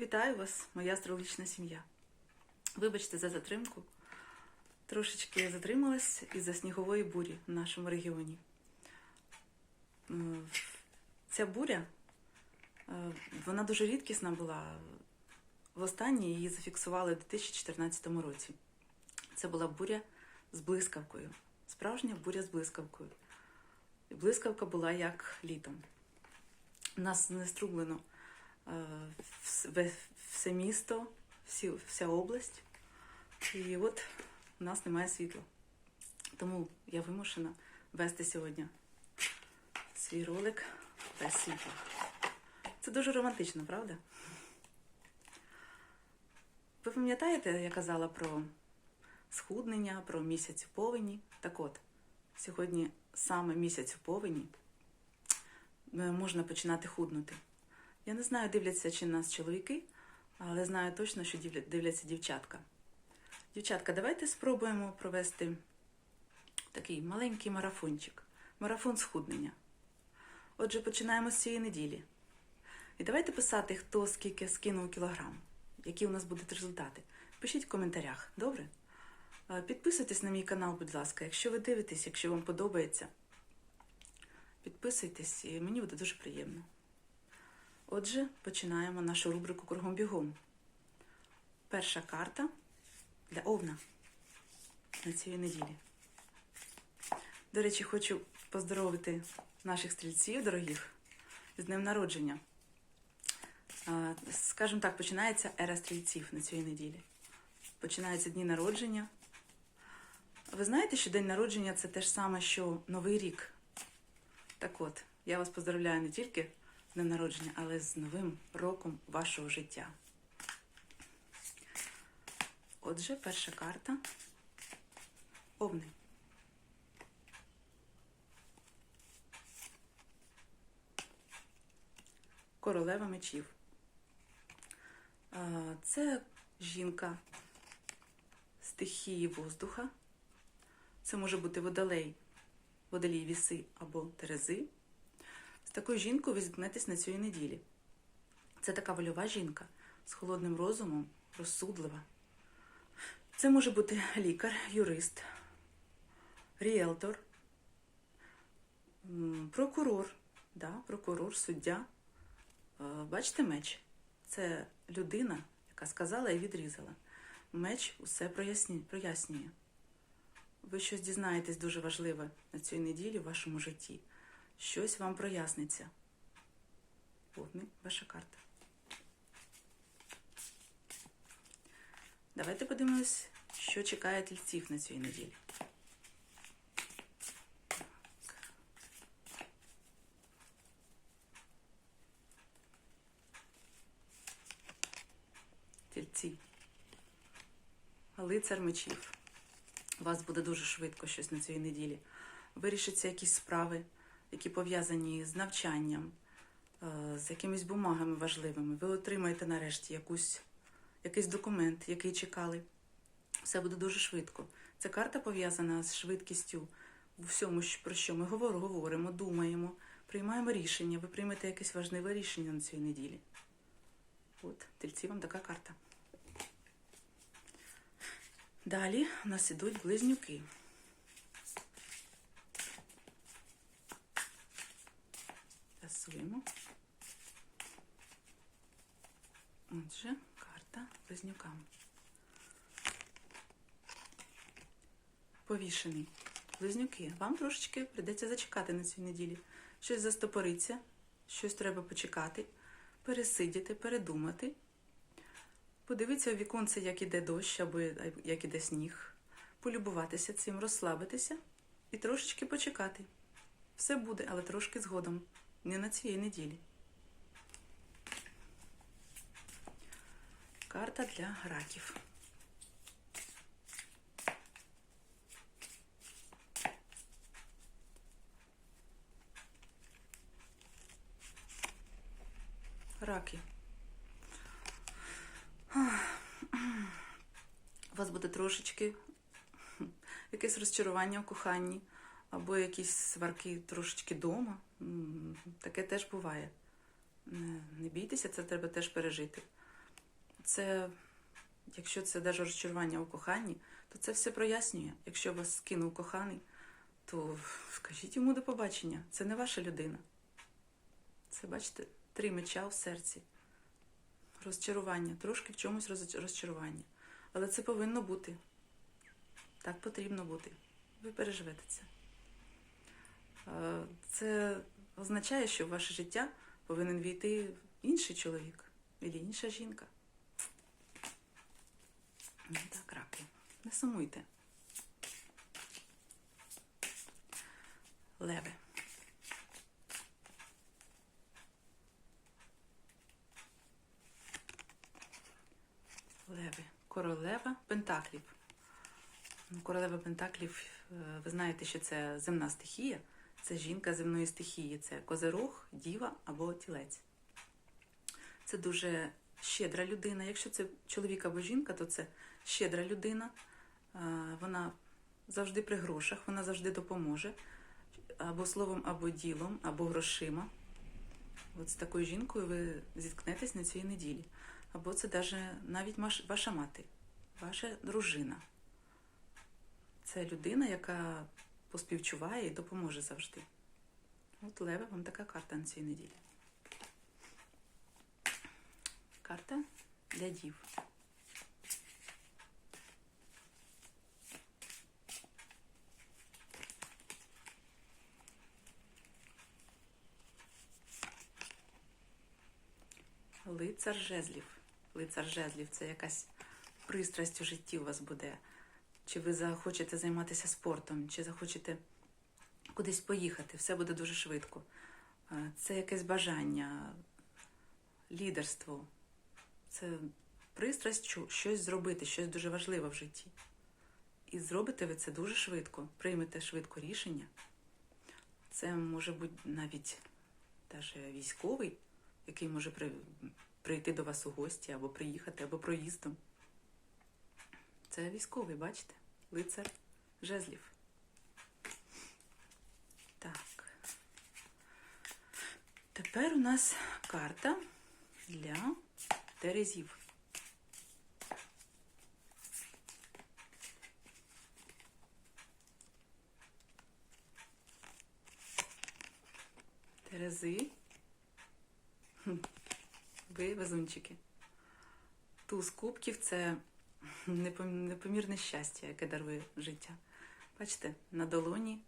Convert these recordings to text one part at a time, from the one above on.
Вітаю вас, моя астрологічна сім'я. Вибачте за затримку. Трошечки затрималась із-за снігової бурі в нашому регіоні. Ця буря, е, вона дуже рідкісна була. Востаннє її зафіксували у 2014 році. Це була буря з блискавкою. Справжня буря з блискавкою. І блискавка була як літом. Нас не струблено все місто, всі, вся область. І от у нас немає світла. Тому я вимушена вести сьогодні свій ролик без світла. Це дуже романтично, правда? Ви пам'ятаєте, я казала про схуднення, про місяць у повені? Так от, сьогодні саме місяць у повені е, можна починати худнути. Я не знаю, дивляться чи нас чоловіки, але знаю точно, що дивляться дівчатка. Дівчатка, давайте спробуємо провести такий маленький марафончик. Марафон схуднення. Отже, починаємо з цієї неділі. І давайте писати, хто скільки скинув кілограм, які у нас будуть результати. Пишіть в коментарях, добре? Підписуйтесь на мій канал, будь ласка, якщо ви дивитесь, якщо вам подобається. Підписуйтесь, і мені буде дуже приємно. Отже, починаємо нашу рубрику Кругом бігом. Перша карта для Овна на цій неділі. До речі, хочу поздоровити наших стрільців дорогих з днем народження. Скажімо так, починається ера стрільців на цій неділі. Починаються дні народження. Ви знаєте, що день народження це те ж саме, що Новий рік. Так от, я вас поздравляю не тільки днем народження, але з новим роком вашого життя. Отже, перша карта. Овни. Королева мечів. Це жінка стихії воздуха. Це може бути водолей, водолій віси або терези. З такою жінкою ви зіткнетесь на цій неділі. Це така вольова жінка з холодним розумом, розсудлива. Це може бути лікар, юрист, ріелтор, прокурор, да, прокурор, суддя. Е, Бачите меч? Це людина, яка сказала і відрізала. Меч усе прояснює. Ви щось дізнаєтесь дуже важливе на цій неділі в вашому житті. Щось вам проясниться. Повний ваша карта. Давайте подивимось, що чекає тільців на цій неділі. Тільці. Лицар мечів. У вас буде дуже швидко щось на цій неділі. Вирішаться якісь справи, які пов'язані з навчанням, е, з якимись бумагами важливими. Ви отримаєте нарешті якусь, якийсь документ, який чекали. Все буде дуже швидко. Ця карта пов'язана з швидкістю у всьому, про що ми говоримо, думаємо, приймаємо рішення. Ви приймете якесь важливе рішення на цій неділі. От, тельці вам така карта. Далі у нас ідуть близнюки. Тасуємо. Отже, карта близнюкам. Повішений. Близнюки, вам трошечки прийдеться зачекати на цій неділі. Щось застопориться, щось треба почекати, пересидіти, передумати. Подивитися у віконце, як іде дощ або як іде сніг, полюбуватися цим, розслабитися і трошечки почекати. Все буде, але трошки згодом, не на цієї неділі. Карта для раків. Раки. У вас буде трошечки якесь розчарування в коханні, або якісь сварки трошечки вдома. Таке теж буває. Не, бійтеся, це треба теж пережити. це, якщо це навіть розчарування у коханні, то це все прояснює. Якщо вас скинув коханий, то скажіть йому до побачення. Це не ваша людина. Це, бачите, три меча в серці. Розчарування, трошки в чомусь роз- розчарування. Але це повинно бути. Так потрібно бути. Ви переживете це. Е, Це означає, що в ваше життя повинен війти інший чоловік або інша жінка. Так, раки. Не сумуйте. Леви. Леви. Королева Пентаклів. Ну, Королева Пентаклів, е, ви знаєте, що це земна стихія, це жінка земної стихії, це козирог, діва або тілець. Це дуже щедра людина. Якщо це чоловік або жінка, то це щедра людина. Вона завжди при грошах, вона завжди допоможе. Або словом, або ділом, або грошима. От з такою жінкою ви зіткнетесь на цій неділі. Або це даже навіть ваша мати, ваша дружина. Це людина, яка поспівчуває і допоможе завжди. От Леве, вам така карта на цій неділі. Карта для дів. Лицар жезлів. Лицар жезлів це якась пристрасть у житті у вас буде. Чи ви захочете займатися спортом, чи захочете кудись поїхати, все буде дуже швидко. Е, Це якесь бажання, лідерство. Це пристрасть щось зробити, щось дуже важливе в житті. І зробите ви це дуже швидко, приймете швидко рішення. Це може бути навіть військовий, який може прийти до вас у гості, або приїхати, або проїздом. Це військовий, бачите? Лицар жезлів. Так. Тепер у нас карта для Терезів. Терези. Ви везунчики. Туз кубків це непомірне щастя, яке дарує життя. Бачите, на долоні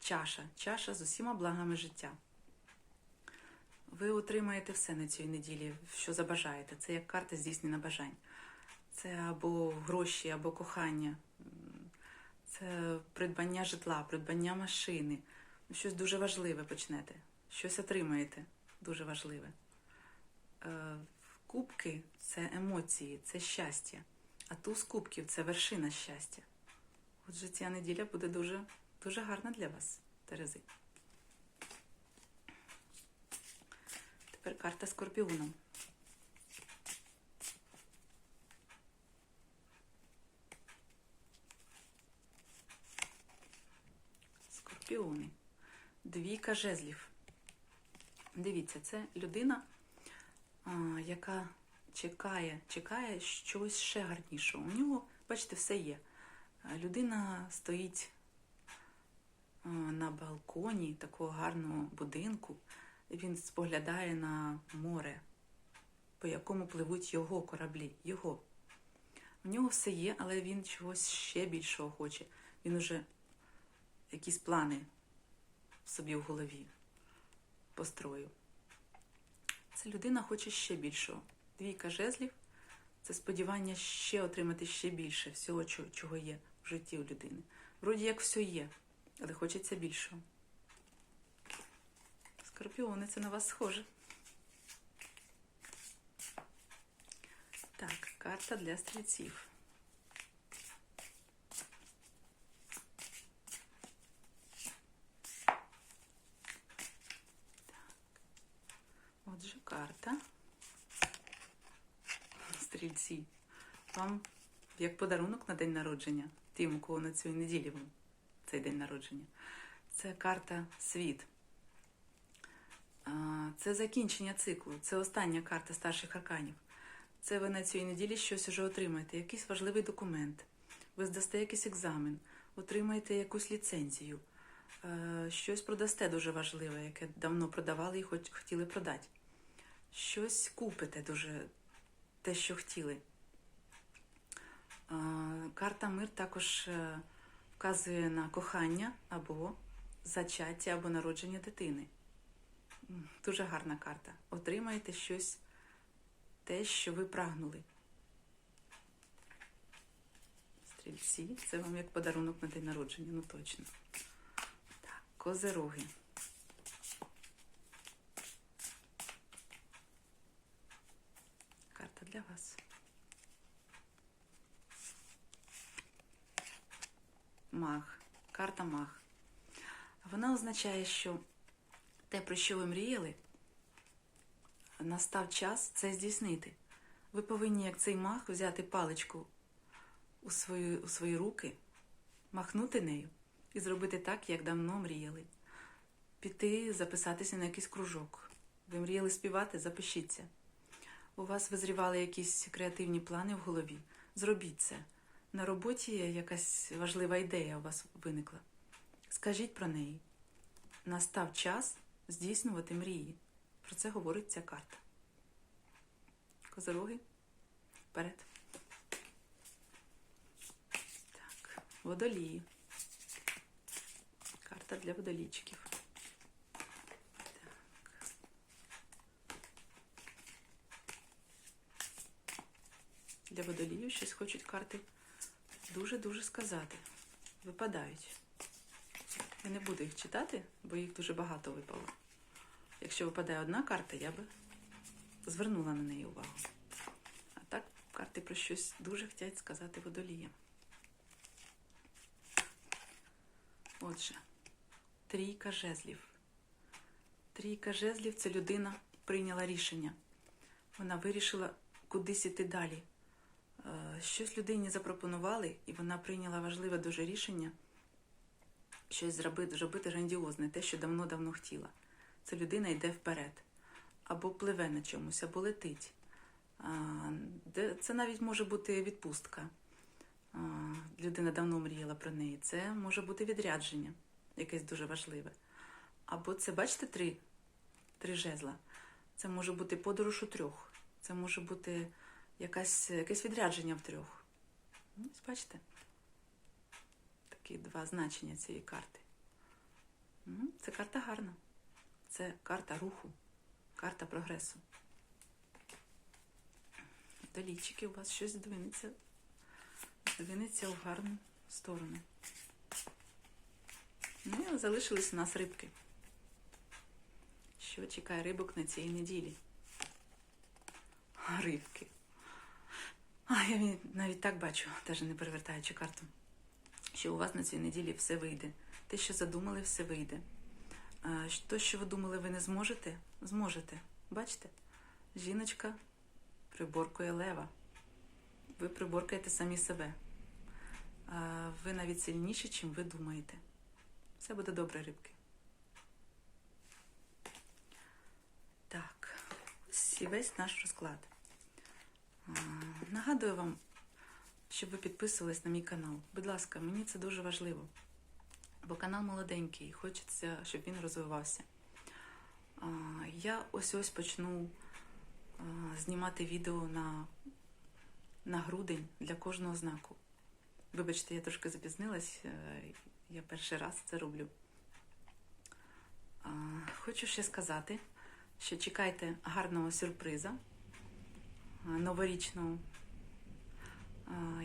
чаша, чаша з усіма благами життя. Ви отримаєте все на цій неділі, що забажаєте. Це як карта здійснення бажань. Це або гроші, або кохання, це придбання житла, придбання машини. Щось дуже важливе почнете, щось отримаєте дуже важливе. Е, Кубки це емоції, це щастя. А туз кубків це вершина щастя. Отже, ця неділя буде дуже, дуже гарна для вас, Терези. Тепер карта Скорпіоном. Скорпіони. Двійка жезлів. Дивіться, це людина, яка чекає, чекає щось ще гарнішого. У нього, бачите, все є. Людина стоїть на балконі такого гарного будинку. Він споглядає на море, по якому пливуть його кораблі. Його. У нього все є, але він чогось ще більшого хоче. Він уже якісь плани собі в голові построїв. Це людина хоче ще більшого. Двійка жезлів це сподівання ще отримати ще більше всього, чого- є в житті у людини. Вроді як все є, але хочеться більшого. Скорпіони, це на вас схоже. Так, карта для стрільців. Отже, карта. Стрільці. Вам як подарунок на день народження, тим, у кого на цій неділі цей день народження. Це карта світ. Це закінчення циклу. Це остання карта старших арканів. Це ви на цій неділі щось уже отримаєте, якийсь важливий документ. Ви здасте якийсь екзамен, отримаєте якусь ліцензію, е, щось продасте дуже важливе, яке давно продавали і хоч хотіли продати. Щось купите дуже те, що хотіли. Е, Карта мир також е, вказує на кохання або зачаття, або народження дитини. Дуже гарна карта. Отримаєте щось, те, що ви прагнули. Стрільці, це вам як подарунок на день народження, ну точно. Так, козероги. Карта для вас. Маг. Карта маг. Вона означає, що те, про що ви мріяли, настав час це здійснити. Ви повинні, як цей маг, взяти паличку у свої, у свої руки, махнути нею і зробити так, як давно мріяли. Піти, записатися на якийсь кружок. Ви мріяли співати, запишіться. У вас визрівали якісь креативні плани в голові. Зробіть це. На роботі якась важлива ідея у вас виникла. Скажіть про неї. Настав час здійснювати мрії. Про це говорить ця карта. Козороги. Вперед. Так, водолії. Карта для водолійчиків. Для водолію щось хочуть карти дуже-дуже сказати. Випадають. Я не буду їх читати, бо їх дуже багато випало. Якщо випадає одна карта, я би звернула на неї увагу. А так карти про щось дуже хочуть сказати водоліям. Отже, трійка жезлів. Трійка жезлів це людина прийняла рішення. Вона вирішила кудись іти далі. Е, Щось людині запропонували, і вона прийняла важливе дуже рішення щось зробити, зробити грандіозне, те, що давно-давно хотіла. Це людина йде вперед, або пливе на чомусь, або летить. Це навіть може бути відпустка. Людина давно мріяла про неї. Це може бути відрядження, якесь дуже важливе. Або це, бачите, три, три жезла. Це може бути подорож у трьох. Це може бути якась, якесь відрядження в трьох. Ну, Ось бачите? Такі два значення цієї карти. Це карта гарна. Це карта руху, карта прогресу. Долічики у вас щось здвинеться, здвинеться в гарну сторону. Ну і залишились у нас рибки. Що чекає рибок на цій неділі? Рибки. А, я навіть так бачу, теж не перевертаючи карту, що у вас на цій неділі все вийде. Те, що задумали, все вийде. То, що ви думали, ви не зможете, зможете. Бачите? Жіночка приборкує лева. Ви приборкаєте самі себе. Ви навіть сильніші, чим ви думаєте. Все буде добре, рибки. Так, ось і весь наш розклад. Нагадую вам, щоб ви підписувались на мій канал. Будь ласка, мені це дуже важливо. Бо канал молоденький, хочеться, щоб він розвивався. Я ось ось почну знімати відео на, на грудень для кожного знаку. Вибачте, я трошки запізнилась, е, я перший раз це роблю. Хочу ще сказати, що чекайте гарного сюрприза а, новорічного.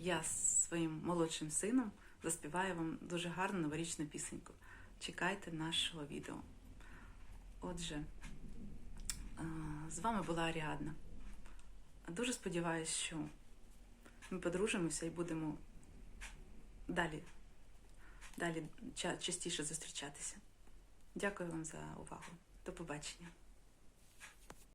Я з своїм молодшим сином заспіваю вам дуже гарну новорічну пісеньку. Чекайте нашого відео. Отже, з вами була Аріадна. Дуже сподіваюся, що ми подружимося і будемо далі, далі частіше зустрічатися. Дякую вам за увагу. До побачення.